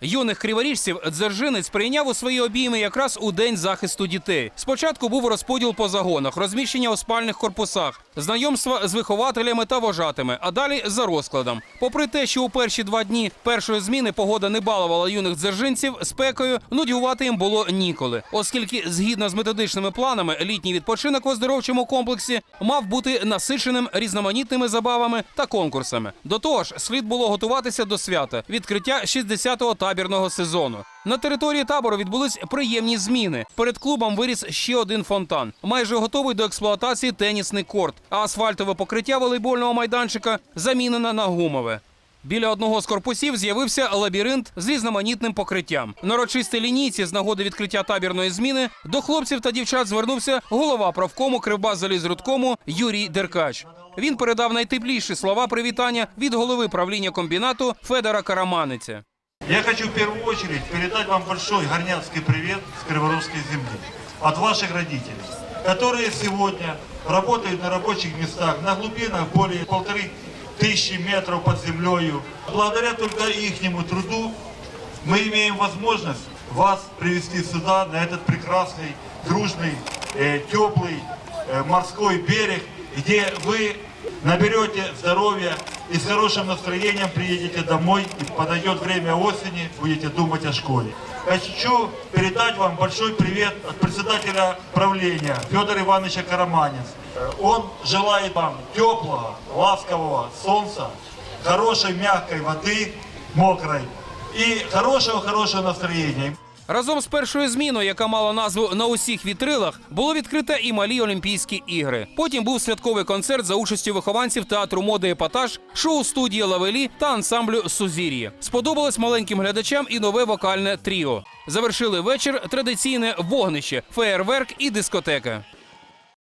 Юних криворіжців Дзержинець прийняв у свої обійми якраз у день захисту дітей. Спочатку був розподіл по загонах, розміщення у спальних корпусах, знайомства з вихователями та вожатими, а далі за розкладом. Попри те, що у перші два дні першої зміни погода не балувала юних дзержинців спекою, нудьгувати їм було ніколи, оскільки згідно з методичними планами літній відпочинок в оздоровчому комплексі мав бути насиченим різноманітними забавами та конкурсами. До того ж, слід було готуватися до свята відкриття 60-го табірного сезону. На території табору відбулись приємні зміни. Перед клубом виріс ще один фонтан. Майже готовий до експлуатації тенісний корт, а асфальтове покриття волейбольного майданчика замінено на гумове. Біля одного з корпусів з'явився лабіринт з різноманітним покриттям. На урочистій лінійці з нагоди відкриття табірної зміни до хлопців та дівчат звернувся голова правкому Кривбас-Залізрудкому Юрій Деркач. Він передав найтепліші слова привітання від голови правління комбінату Федора Караманиця. Я хочу в первую очередь передать вам большой горняцкий привет с Криворусской земли от ваших родителей, которые сегодня работают на рабочих местах на глубинах более полторы тысячи метров под землею. Благодаря только ихнему труду мы имеем возможность вас привести сюда, на этот прекрасный, дружный, э, теплый э, морской берег, где вы наберете здоровья и с хорошим настроением приедете домой, и подойдет время осени, будете думать о школе. Хочу передать вам большой привет от председателя правления Федора Ивановича Караманец. Он желает вам теплого, ласкового солнца, хорошей мягкой воды, мокрой, и хорошего-хорошего настроения. Разом з першою зміною, яка мала назву на усіх вітрилах, було відкрите і малі Олімпійські ігри. Потім був святковий концерт за участю вихованців театру моди епатаж, шоу студії Лавелі та ансамблю Сузір'ї. Сподобалось маленьким глядачам і нове вокальне тріо. Завершили вечір традиційне вогнище, феєрверк і дискотека.